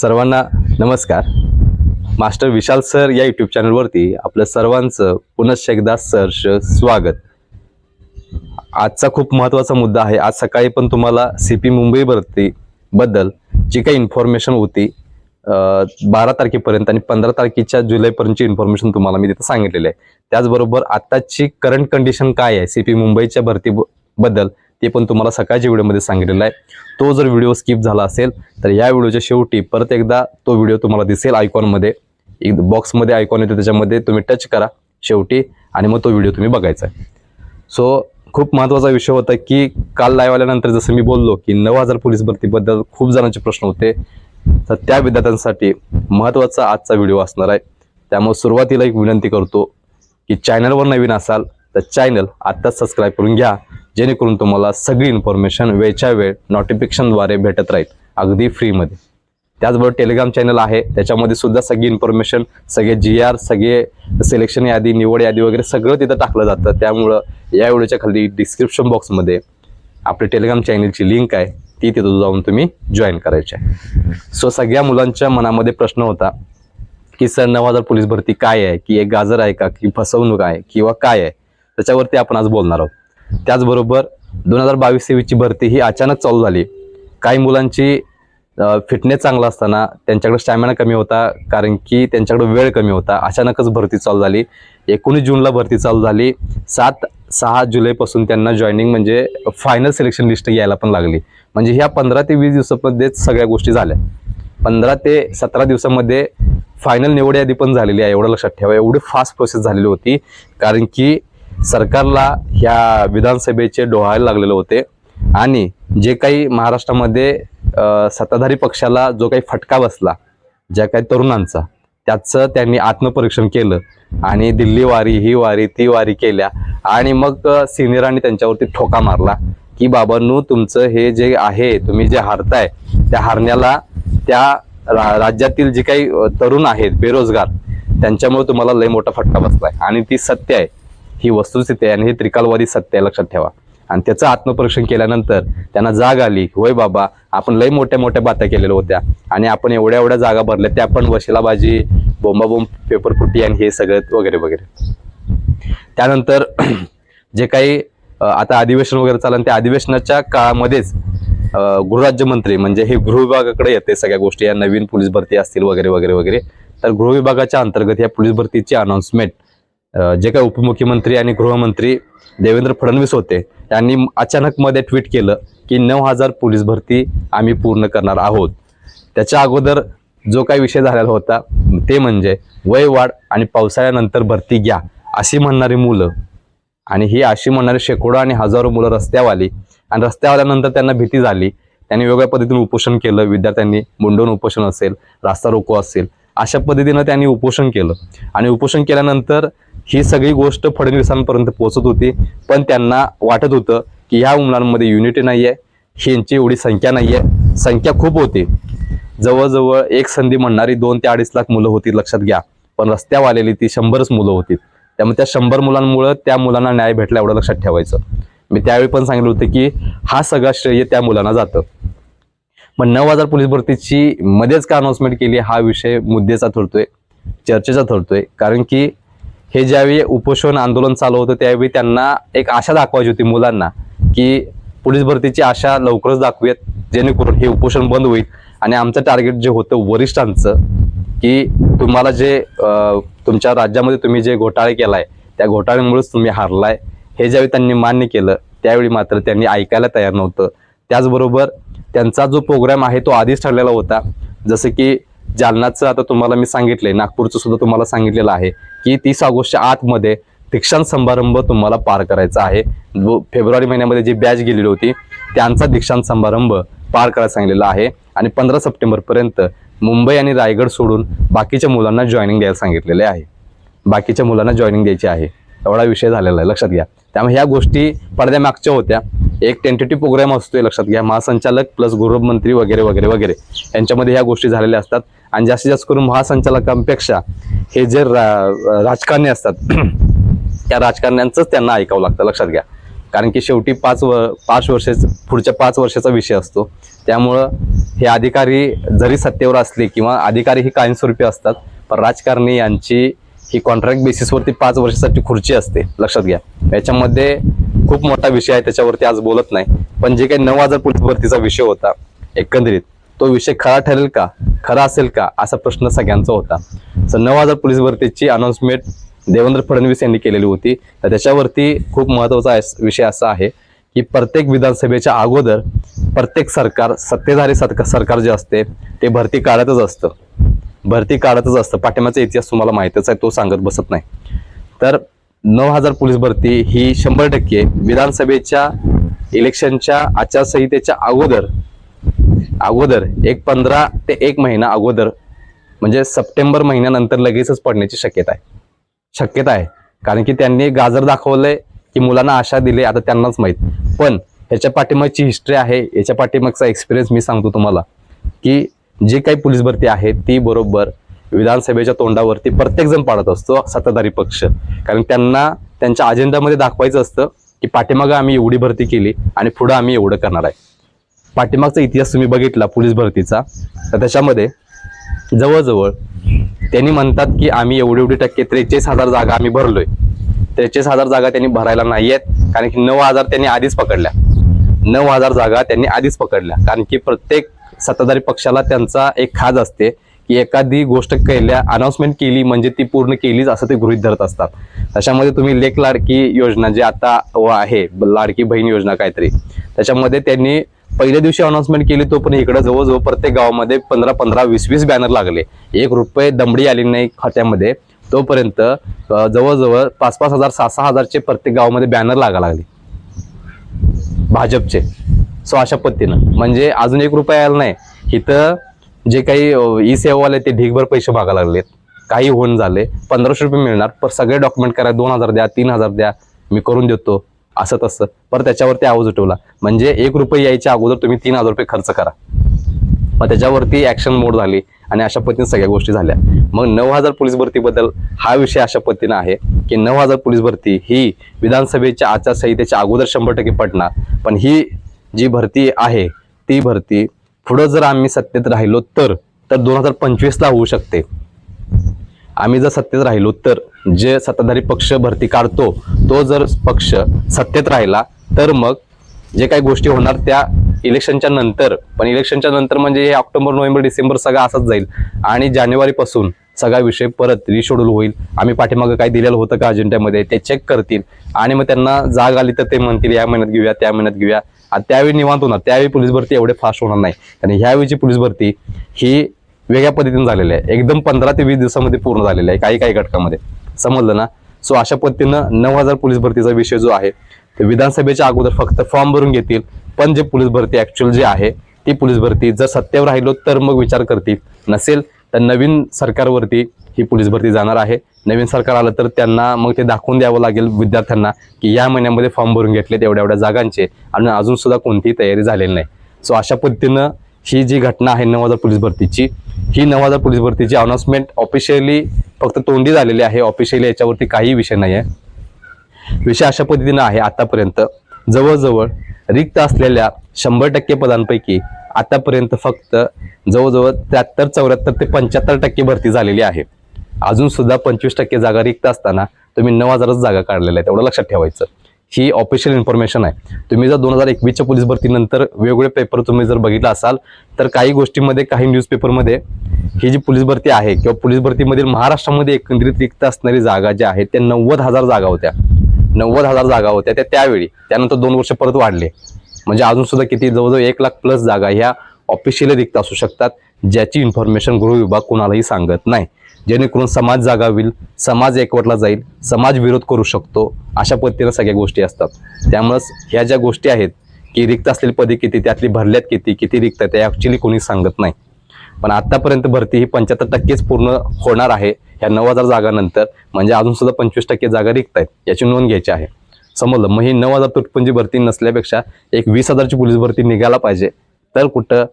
सर्वांना नमस्कार. Master Vishal sir या यूट्यूब चॅनलवरती आपलं सर्वांचं पुनश्च एकदा सहर्ष स्वागत. आजचा खूप महत्त्वाचा मुद्दा आहे. आज सकाळी पण तुम्हाला सी पी मुंबई भरती बद्दल जी काही इन्फॉर्मेशन होती बारा तारखेपर्यंत आणि पंधरा तारखेच्या जुलैपर्यंतची इन्फॉर्मेशन तुम्हाला मी तिथं सांगितलेली आहे. त्याचबरोबर आत्ताची करंट कंडिशन काय आहे सी पी मुंबईच्या भरती ब- बद्दल? ते पण तुम्हाला सकाळच्या व्हिडिओमध्ये सांगितलेलं आहे. तो जर व्हिडिओ स्किप झाला असेल तर या व्हिडिओच्या शेवटी परत एकदा तो व्हिडिओ तुम्हाला दिसेल आयकॉनमध्ये. एक बॉक्समध्ये आयकॉन येतो त्याच्यामध्ये तुम्ही टच करा शेवटी आणि मग तो व्हिडिओ तुम्ही बघायचा आहे. सो खूप महत्त्वाचा विषय होता की काल लाईव्ह आल्यानंतर जसं मी बोललो की नऊ हजार पोलीस भरतीबद्दल खूप जणांचे प्रश्न होते. तर त्या विद्यार्थ्यांसाठी महत्त्वाचा आजचा व्हिडिओ असणार आहे. त्यामुळे सुरुवातीला एक विनंती करतो की चॅनलवर नवीन असाल तर चॅनल आत्ताच सबस्क्राईब करून घ्या. जेणेकरून तुम्हाला सगळी इन्फॉर्मेशन वेळच्या वेळ नोटिफिकेशनद्वारे भेटत राहील अगदी फ्रीमध्ये त्याचबरोबर टेलिग्राम चॅनल आहे त्याच्यामध्ये सुद्धा सगळी इन्फॉर्मेशन सगळे जी आर सगळे सिलेक्शन यादी निवड यादी वगैरे सगळं तिथं टाकलं जातं. त्यामुळं या व्हिडिओच्या खाली डिस्क्रिप्शन बॉक्समध्ये आपली टेलिग्राम चॅनलची लिंक आहे ती तिथं जाऊन तुम्ही जॉईन करायची आहे. सो सगळ्या मुलांच्या मनामध्ये प्रश्न होता की सर नऊ हजार पोलीस भरती काय आहे? की एक गाजर आहे का? की फसवणूक आहे? किंवा काय आहे? त्याच्यावरती आपण आज बोलणार आहोत. त्याचबरोबर दोन हजार बावीस तेवीसची भरती ही अचानक चालू झाली. काही मुलांची फिटनेस चांगला असताना त्यांच्याकडे स्टॅमिना कमी होता कारण की त्यांच्याकडे वेळ कमी होता. अचानकच भरती चालू झाली. एकोणीस जूनला भरती चालू झाली. सात सहा जुलैपासून त्यांना जॉईनिंग म्हणजे फायनल सिलेक्शन लिस्ट यायला पण लागली. म्हणजे ह्या पंधरा ते वीस दिवसामध्येच सगळ्या गोष्टी झाल्या. पंधरा ते सतरा दिवसामध्ये फायनल निवड यादी पण झालेली आहे एवढं लक्षात ठेवा. एवढी फास्ट प्रोसेस झालेली होती. कारण की सरकारला ह्या विधानसभेचे डोहायला लागलेले होते. आणि जे काही महाराष्ट्रामध्ये सत्ताधारी पक्षाला जो काही फटका बसला ज्या काही तरुणांचा त्याचं त्यांनी आत्मपरीक्षण केलं. आणि दिल्ली वारी ही वारी ती वारी केल्या. आणि मग सिनियरांनी त्यांच्यावरती ठोका मारला की बाबांनो तुमचं हे जे आहे तुम्ही जे हारताय त्या हारण्याला त्या रा- राज्यातील जे काही तरुण आहेत बेरोजगार त्यांच्यामुळे तुम्हाला लय मोठा फटका बसलाय. आणि ती सत्य आहे. ही वस्तुस्थिती आहे आणि हे त्रिकालवादी सत्य आहे लक्षात ठेवा. आणि त्याचं आत्मपरीक्षण केल्यानंतर त्यांना जाग आली होय बाबा आपण लय मोठ्या मोठ्या बात्या केलेल्या होत्या. आणि आपण एवढ्या एवढ्या जागा भरल्या त्या पण वशिलाबाजी बोंबाबोंब पेपरफुटी आणि हे सगळं वगैरे वगैरे. त्यानंतर जे काही आता अधिवेशन वगैरे चालेल त्या अधिवेशनाच्या काळामध्येच गृहराज्यमंत्री म्हणजे हे गृह विभागाकडे येते सगळ्या गोष्टी. या नवीन पोलीस भरती असतील वगैरे वगैरे वगैरे. तर गृह विभागाच्या अंतर्गत या पोलीस भरतीची अनाउन्समेंट जे काही उपमुख्यमंत्री आणि गृहमंत्री देवेंद्र फडणवीस होते त्यांनी अचानक मध्ये ट्विट केलं की नऊ हजार पोलीस भरती आम्ही पूर्ण करणार आहोत. त्याच्या अगोदर जो काही विषय झालेला होता ते म्हणजे वय वाढ आणि पावसाळ्यानंतर भरती घ्या अशी म्हणणारी मुलं. आणि ही अशी म्हणणारी शेकडो आणि हजारो मुलं रस्त्यावर आली आणि रस्त्यावर आल्यानंतर त्यांना भीती झाली. त्यांनी वेगळ्या पद्धतीने उपोषण केलं. विद्यार्थ्यांनी मुंडून उपोषण असेल रास्ता रोको असेल अशा पद्धतीनं त्यांनी उपोषण केलं. आणि उपोषण केल्यानंतर ही सगळी गोष्ट फडणवीसांपर्यंत पोहोचत होती. पण त्यांना वाटत होतं की ह्या मुलांमध्ये युनिटी नाही आहे यांची एवढी संख्या नाही आहे संख्या खूप होती. जवळजवळ एक संधी म्हणणारी दोन ते अडीच लाख मुलं होती लक्षात घ्या. पण रस्त्यावर आलेली ती शंभरच मुलं होती. त्यामुळे त्या शंभर मुलांमुळं त्या मुलांना न्याय भेटला एवढं लक्षात ठेवायचं. मी त्यावेळी पण सांगितलं होतं की हा सगळा श्रेय त्या मुलांना जातं. मग नऊ हजार पोलीस भरतीची मध्येच का अनाउन्समेंट केली? हा विषय मुद्देचा ठरतोय. चर्चेचा ठरतोय. कारण की हे ज्यावेळी उपोषण आंदोलन चालू होतं त्यावेळी त्यांना एक आशा दाखवायची होती मुलांना की पोलीस भरतीची आशा लवकरच दाखवूयात जेणेकरून हे उपोषण बंद होईल. आणि आमचं टार्गेट जे होतं वरिष्ठांचं की तुम्हाला जे तुमच्या राज्यामध्ये तुम्ही जे घोटाळे केलाय त्या घोटाळ्यामुळेच तुम्ही हारलाय. हे ज्यावेळी त्यांनी मान्य केलं त्यावेळी मात्र त्यांनी ऐकायला तयार नव्हतं. त्याचबरोबर त्यांचा जो प्रोग्राम आहे तो आधीच ठरलेला होता. जसं की जालनाचं आता तुम्हाला मी सांगितलंय नागपूरचं सुद्धा तुम्हाला सांगितलेलं आहे की तीस ऑगस्टच्या आतमध्ये दीक्षांत समारंभ तुम्हाला पार करायचा आहे. फेब्रुवारी महिन्यामध्ये जी बॅच गेलेली होती त्यांचा दीक्षांत समारंभ पार करायला सांगितलेला आहे. आणि पंधरा सप्टेंबरपर्यंत मुंबई आणि रायगड सोडून बाकीच्या मुलांना जॉईनिंग द्यायला सांगितलेले आहे. बाकीच्या मुलांना जॉईनिंग द्यायची आहे. एवढा विषय झालेला आहे लक्षात घ्या. त्यामुळे ह्या गोष्टी पडद्यामागच्या होत्या. एक टेंटेटिव्ह प्रोग्राम असतोय लक्षात घ्या. महासंचालक प्लस गृहमंत्री वगैरे वगैरे वगैरे यांच्यामध्ये ह्या गोष्टी झालेल्या असतात. आणि जास्तीत जास्त करून महासंचालकांपेक्षा हे जे रा- राजकारणी असतात त्या राजकारण्यांचंच त्यांना ऐकावं लागतं लक्षात घ्या. कारण की शेवटी पाच व पाच वर्षाच पुढच्या पाच वर्षाचा विषय असतो. त्यामुळं हे अधिकारी जरी सत्तेवर असले किंवा अधिकारी ही कायमस्वरूपी असतात पण राजकारणी यांची ही कॉन्ट्रॅक्ट बेसिसवरती पाच वर्षासाठी खुर्ची असते लक्षात घ्या. याच्यामध्ये खूप मोठा विषय आहे त्याच्यावरती आज बोलत नाही. पण जे काही नऊ हजार पोलीस भरतीचा विषय होता एकंदरीत तो विषय खरा ठरेल का? खरा असेल का असा प्रश्न सगळ्यांचा होता. सर नऊ हजार पोलीस भरतीची अनाऊन्समेंट देवेंद्र फडणवीस यांनी केलेली होती. तर त्याच्यावरती खूप महत्त्वाचा विषय असा आहे की प्रत्येक विधानसभेच्या अगोदर प्रत्येक सरकार सत्तेधारी सरकार सरकार जे असते ते भरती काढतच असतं. भरती काढतच असतं. पाठिंबाचा इतिहास तुम्हाला माहितीच आहे तो सांगत बसत नाही. तर नऊ हजार पोलीस भरती ही शंभर टक्के विधानसभेच्या इलेक्शनच्या आचारसंहितेच्या अगोदर अगोदर एक पंधरा ते एक महिना अगोदर म्हणजे सप्टेंबर महिन्यानंतर लगेचच पडण्याची शक्यता आहे. शक्यता आहे. कारण की त्यांनी गाजर दाखवलंय की मुलांना आशा दिली आता त्यांनाच माहीत. पण ह्याच्या पाठीमागची हिस्ट्री आहे याच्या पाठीमागचा एक्सपिरियन्स मी सांगतो तुम्हाला की जी काही पोलीस भरती आहे ती बरोबर विधानसभेच्या तोंडावरती प्रत्येकजण पाडत असतो सत्ताधारी पक्ष. कारण त्यांना त्यांच्या अजेंडामध्ये दाखवायचं असतं की पाठीमागं आम्ही एवढी भरती केली आणि पुढं आम्ही एवढं करणार आहे. पाठीमागचा इतिहास तुम्ही बघितला पोलीस भरतीचा. तर त्याच्यामध्ये जवळजवळ त्यांनी म्हणतात की आम्ही एवढी एवढी टक्के त्रेचाळीस हजार जागा आम्ही भरलोय. त्रेचाळीस हजार जागा त्यांनी भरायला नाही आहेत कारण की नऊ हजार त्यांनी आधीच पकडल्या. नऊ हजार जागा त्यांनी आधीच पकडल्या कारण की प्रत्येक सत्ताधारी पक्षाला त्यांचा एक खाज असते की एखादी गोष्ट केल्या अनाऊन्समेंट केली म्हणजे ती पूर्ण केलीच असं ते गृहित धरत असतात. त्याच्यामध्ये तुम्ही लेख लाडकी योजना जे आता व आहे लाडकी बहीण योजना काहीतरी त्याच्यामध्ये त्यांनी पहिल्या दिवशी अनाउन्समेंट केली तो पण इकडे जवळजवळ प्रत्येक गावामध्ये पंधरा पंधरा वीस वीस बॅनर लागले. एक रुपये दमडी आली नाही खात्यामध्ये. तोपर्यंत जवळजवळ पाच पाच हजार सहा सहा हजारचे प्रत्येक गावामध्ये बॅनर लागा लागले. भाजपचे. सो अशा पद्धतीनं. म्हणजे अजून एक रुपया आला नाही. इथं जे काही ई सेवावाले ते ढीगभर पैसे मागा लागलेत. काही होऊन झाले. पंधराशे रुपये मिळणार. पण सगळे डॉक्युमेंट करा. दोन हजार द्या तीन हजार द्या. मी करून देतो. असं तसं. पर त्याच्यावरती आवाज उठवला. म्हणजे एक रुपये यायच्या अगोदर तुम्ही तीन हजार रुपये खर्च करा. मग त्याच्यावरती ऍक्शन मोड झाली आणि अशा पद्धतीने सगळ्या गोष्टी झाल्या. मग नऊ हजार पोलीस भरतीबद्दल हा विषय अशा पद्धतीनं आहे की नऊ हजार पोलीस भरती ही विधानसभेच्या आचारसंहितेच्या अगोदर शंभर टक्के पडणार. पण ही जी भरती आहे ती भरती पुढं जर आम्ही सत्तेत राहिलो तर तर दोन हजार पंचवीसला होऊ शकते. आम्ही जर सत्तेत राहिलो तर जे सत्ताधारी पक्ष भरती काढतो तो जर पक्ष सत्तेत राहिला तर मग जे काही गोष्टी होणार त्या इलेक्शनच्या नंतर पण इलेक्शनच्या नंतर म्हणजे हे ऑक्टोबर नोव्हेंबर डिसेंबर सगळा असंच जाईल. आणि जानेवारीपासून सगळा विषय परत रिशेड्यूल होईल. आम्ही पाठीमागं काय दिलेलं होतं का अजेंड्यामध्ये ते चेक करतील. आणि मग त्यांना जाग आली तर ते म्हणतील या महिन्यात घेऊया त्या महिन्यात घेऊया. आणि त्यावेळी निवांत होणार. त्यावेळी पोलीस भरती एवढे फास्ट होणार नाही. आणि ह्यावेळीची पोलीस भरती ही वेगळ्या पद्धतीने झालेली आहे. एकदम पंधरा ते वीस दिवसामध्ये पूर्ण झालेलं आहे काही काही घटकामध्ये. समजलं ना? सो अशा पद्धतीनं नऊ हजार पोलीस भरतीचा विषय जो आहे ते विधानसभेच्या अगोदर फक्त फॉर्म भरून घेतील. पण जे पोलीस भरती ऍक्च्युअल जे आहे ती पोलीस भरती जर सत्तेवर राहिलो तर मग विचार करतील. नसेल तर नवीन सरकारवरती ही पोलीस भरती जाणार आहे. नवीन सरकार आलं तर त्यांना मग ते दाखवून द्यावं लागेल विद्यार्थ्यांना की या महिन्यामध्ये फॉर्म भरून घेतलेत एवढ्या एवढ्या जागांचे. आणि अजून सुद्धा कोणतीही तयारी झालेली नाही. सो अशा पद्धतीनं ही जी घटना आहे नऊ हजार पोलीस भरतीची ही नऊ हजार पोलीस भरतीची अनाउन्समेंट ऑफिशियली फक्त तोंडी झालेली आहे. ऑफिशियली याच्यावरती काही विषय नाही आहे विषय अशा पद्धतीनं आहे आतापर्यंत. जवळजवळ रिक्त असलेल्या शंभर टक्के पदांपैकी आतापर्यंत फक्त जवळजवळ त्र्याहत्तर चौऱ्याहत्तर ते पंच्याहत्तर टक्के भरती झालेली आहे. अजून सुद्धा पंचवीस टक्के जागा रिक्त असताना तुम्ही नऊ हजारच जागा काढलेल्या आहेत. एवढं लक्षात ठेवायचं. ही ऑफिशियल इन्फॉर्मेशन आहे. तुम्ही जर दोन हजार एकवीसच्या पोलीस भरतीनंतर वेगवेगळे पेपर तुम्ही जर बघितला असाल तर काही गोष्टींमध्ये काही न्यूजपेपरमध्ये ही जी पोलीस भरती आहे किंवा पोलीस भरतीमधील महाराष्ट्रामध्ये एकंदरीत रिक्त असणारी जागा ज्या आहेत त्या नव्वद हजार जागा होत्या. नव्वद हजार जागा होत्या त्या त्यावेळी. त्यानंतर दोन वर्ष परत वाढले. म्हणजे अजून सुद्धा किती जवळजवळ एक लाख प्लस जागा ह्या ऑफिशियली रिक्त असू शकतात ज्याची इन्फॉर्मेशन गृह विभाग कोणालाही सांगत नाही. जेणेकरून समाज जागा होईल समाज एकवटला जाईल समाज विरोध करू शकतो अशा पद्धतीनं सगळ्या गोष्टी असतात. त्यामुळंच ह्या ज्या गोष्टी आहेत की रिक्त असलेली पदे किती त्यातली भरल्यात किती किती रिक्त आहेत त्या ॲक्च्युली कोणी सांगत नाही. पण आत्तापर्यंत भरती ही पंच्याहत्तर टक्केच पूर्ण होणार आहे ह्या नऊ हजार जागानंतर म्हणजे अजून सुद्धा पंचवीस टक्के जागा रिक्त आहेत याची नोंद घ्यायची आहे. समजलं? मग ही नऊ हजार तुटपुंजी भरती नसल्यापेक्षा एक वीस हजारची पोलीस भरती निघायला पाहिजे तर कुठं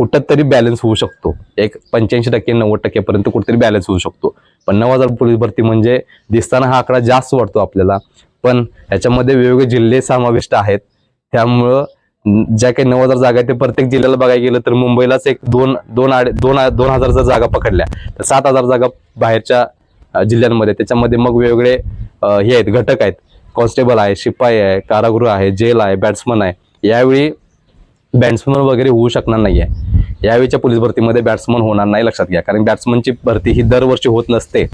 कुठंतरी बॅलन्स होऊ शकतो. एक पंच्याऐंशी टक्के नव्वद टक्क्यापर्यंत कुठेतरी बॅलन्स होऊ शकतो. पण नऊ हजार पोलीस भरती म्हणजे दिसताना हा आकडा जास्त वाटतो आपल्याला. पण याच्यामध्ये वेगवेगळे जिल्हे समाविष्ट आहेत. त्यामुळं ज्या काही नऊ हजार जागा आहेत ते प्रत्येक जिल्ह्याला बघायला गेलं तर मुंबईलाच एक दोन दोन आड दोन दोन हजारच्या जागा पकडल्या. तर सात हजार जागा बाहेरच्या जिल्ह्यांमध्ये. त्याच्यामध्ये मग वेगवेगळे हे आहेत घटक आहेत. कॉन्स्टेबल आहे शिपाई आहे कारागृह आहे जेल आहे बॅट्समन आहे. यावेळी बॅट्समन वगैरे होऊ शकणार नाहीये. यावेळीच्या पोलीस भरतीमध्ये बॅट्समन होणार नाही लक्षात घ्या. कारण बॅट्समनची भरती ही दरवर्षी होत नसते.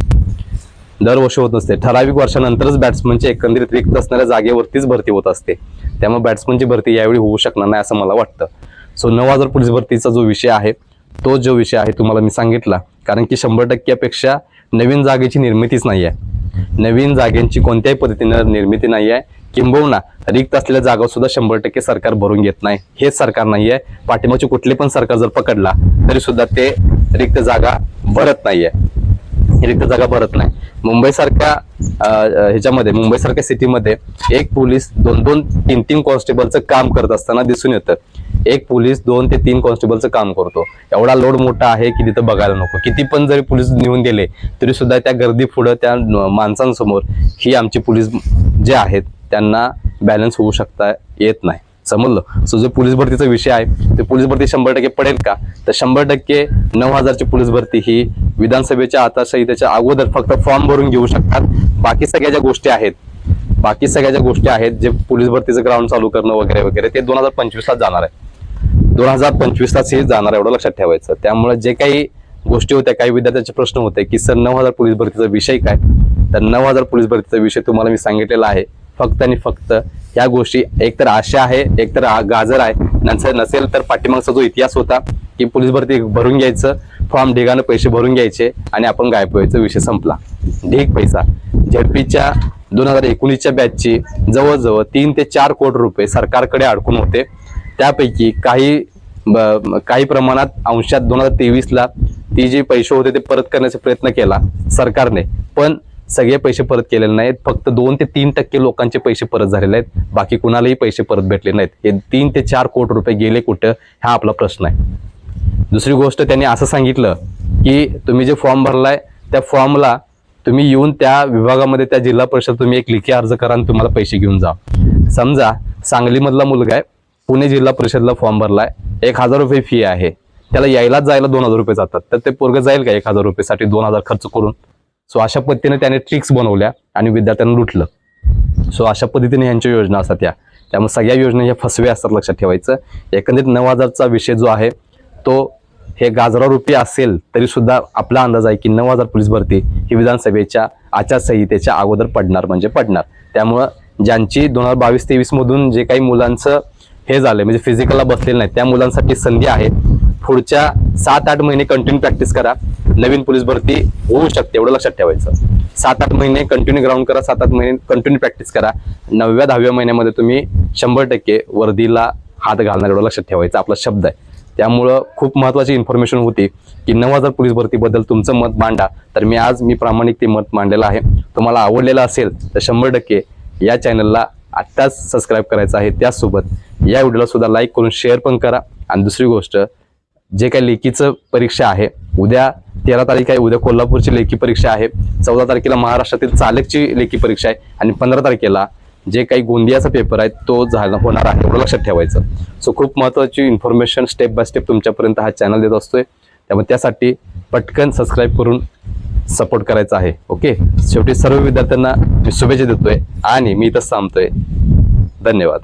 दरवर्षी होत नसते. ठराविक वर्षानंतरच बॅट्समनची एकंदरीत रिक्त असणाऱ्या जागेवरतीच भरती होत असते. त्यामुळे बॅट्समनची भरती यावेळी होऊ शकणार नाही असं मला वाटतं. सो नऊ हजार पोलीस भरतीचा जो विषय आहे तो जो विषय आहे तुम्हाला मी सांगितला. कारण की शंभर टक्क्यापेक्षा नवीन जागेची निर्मितीच नाही आहे नवीन जागेंची कोणत्याही पद्धतीनं निर्मिती नाही आहे किंबहुना रिक्त असलेल्या जागा सुद्धा शंभर टक्के सरकार भरून घेत नाही. हेच सरकार नाही आहे कुठले पण सरकार जर पकडला तरी सुद्धा ते रिक्त जागा भरत नाहीये. रिक्त जागा भरत नाही. मुंबईसारख्या ह्याच्यामध्ये मुंबईसारख्या सिटीमध्ये एक पोलीस दोन दोन तीन तीन कॉन्स्टेबलचं काम करत असताना दिसून येतं. एक पोलीस दोन ते तीन कॉन्स्टेबलचं काम करतो. एवढा लोड मोठा आहे की तिथं बघायला नको. किती पण जरी पोलीस नेऊन गेले तरी सुद्धा त्या गर्दी पुढं त्या माणसांसमोर ही आमची पोलीस जे आहेत त्यांना बॅलन्स होऊ शकता येत नाही. समजलं? सो जो पोलीस भरतीचा विषय आहे ते पोलीस भरती शंभर टक्के पडेल का? तर शंभर टक्के नऊ हजारची पोलीस भरती ही विधानसभेच्या आचारसंहितेच्या अगोदर फक्त फॉर्म भरून घेऊ शकतात. बाकी सगळ्या ज्या गोष्टी आहेत बाकी सगळ्या ज्या गोष्टी आहेत जे पोलीस भरतीचं ग्राउंड चालू करणं वगैरे वगैरे ते दोन हजार पंचवीसला जाणार आहे. दोन हजार पंचवीसलाच हे जाणार एवढं लक्षात ठेवायचं. त्यामुळे जे काही गोष्टी होत्या काही विद्यार्थ्यांचे प्रश्न होते की सर नऊ हजार पोलीस भरतीचा विषय काय? तर नऊ हजार पोलीस भरतीचा विषय तुम्हाला मी सांगितलेला आहे. फक्त आणि फक्त या गोष्टी एकतर आशा आहे एकतर आ- गाजर आहे. नंतर नसेल तर पाठीमागचा जो इतिहास होता की पोलीस भरती भरून घ्यायचं फॉर्म ढिगानं पैसे भरून घ्यायचे आणि आपण गायब व्हायचं विषय संपला. ढीग पैसा. झेडपीच्या दोन हजार एकोणीसच्या बॅचची जवळजवळ तीन ते चार कोटी रुपये सरकारकडे अडकून होते. त्यापैकी काही ब- काही प्रमाणात अंशात दोन हजार तेवीसला ती जे पैसे होते ते परत करण्याचा प्रयत्न केला सरकारने. पण सगळे पैसे परत केलेले नाहीत. फक्त दोन ते तीन टक्के लोकांचे पैसे परत झालेले आहेत. बाकी कुणालाही पैसे परत भेटले नाहीत. हे तीन ते चार कोटी रुपये गेले कुठं हा आपला प्रश्न आहे. दुसरी गोष्ट त्यांनी असं सांगितलं की तुम्ही जे फॉर्म भरलाय त्या फॉर्मला तुम्ही येऊन त्या विभागामध्ये त्या जिल्हा परिषद तुम्ही एक लिखी अर्ज करा आणि तुम्हाला पैसे घेऊन जा. समजा सांगलीमधला मुलगा आहे पुणे जिल्हा परिषदला फॉर्म भरलाय. एक हजार रुपये फी आहे. त्याला यायलाच जायला दोन हजार रुपये जातात. तर ते पोरग जाईल का एक हजार रुपयेसाठी दोन हजार खर्च करून? सो अशा पद्धतीने त्याने ट्रिक्स बनवल्या आणि विद्यार्थ्यांना लुटलं. सो अशा पद्धतीने ह्यांच्या योजना असतात या. त्यामुळे सगळ्या योजना ह्या फसव्या असतात लक्षात ठेवायचं. एकंदरीत नऊ हजारचा विषय जो आहे तो हे गाजरा रुपये असेल तरी सुद्धा आपला अंदाज आहे की नऊ हजार पोलीस भरती ही विधानसभेच्या आचारसंहितेच्या अगोदर पडणार म्हणजे पडणार. त्यामुळं ज्यांची दोन हजार बावीस तेवीसमधून जे काही मुलांचं हे झालं म्हणजे फिजिकलला बसलेलं नाही त्या मुलांसाठी संधी आहे. पुढच्या सात आठ महिने कंटिन्यू प्रॅक्टिस करा. नवीन पोलीस भरती होऊ शकते एवढं लक्षात ठेवायचं. सात आठ महिने कंटिन्यू ग्राउंड करा सात आठ महिने कंटिन्यू प्रॅक्टिस करा. नवव्या दहाव्या महिन्यामध्ये तुम्ही शंभर टक्के वर्दीला हात घालणार एवढं लक्षात ठेवायचं. आपला शब्द आहे. त्यामुळं खूप महत्वाची इन्फॉर्मेशन होती की नऊ हजार पोलीस भरतीबद्दल तुमचं मत मांडा. तर मी आज मी प्रामाणिक ते मत मांडलेलं आहे. तुम्हाला आवडलेलं असेल तर शंभर टक्के या चॅनलला आत्ताच सबस्क्राईब करायचं आहे. त्याचसोबत या व्हिडिओला सुद्धा लाईक करून शेअर पण करा. आणि दुसरी गोष्ट जे काही लेखीचं परीक्षा आहे उद्या तेरा तारीख आहे उद्या कोल्हापूरची लेखी परीक्षा आहे चौदा तारखेला महाराष्ट्रातील चालकची लेखी परीक्षा आहे आणि पंधरा तारखेला जे काही गोंदियाचा पेपर आहे तो झाला होणार आहे एवढं लक्षात ठेवायचं. सो खूप महत्त्वाची इन्फॉर्मेशन स्टेप बाय स्टेप तुमच्यापर्यंत हा चॅनल देत असतोय. त्यामुळे त्यासाठी पटकन सबस्क्राईब करून सपोर्ट करायचा आहे ओके शेवटी सर्व विद्यार्थ्यांना मी शुभेच्छा देतोय आणि मी इथंच थांबतोय. धन्यवाद.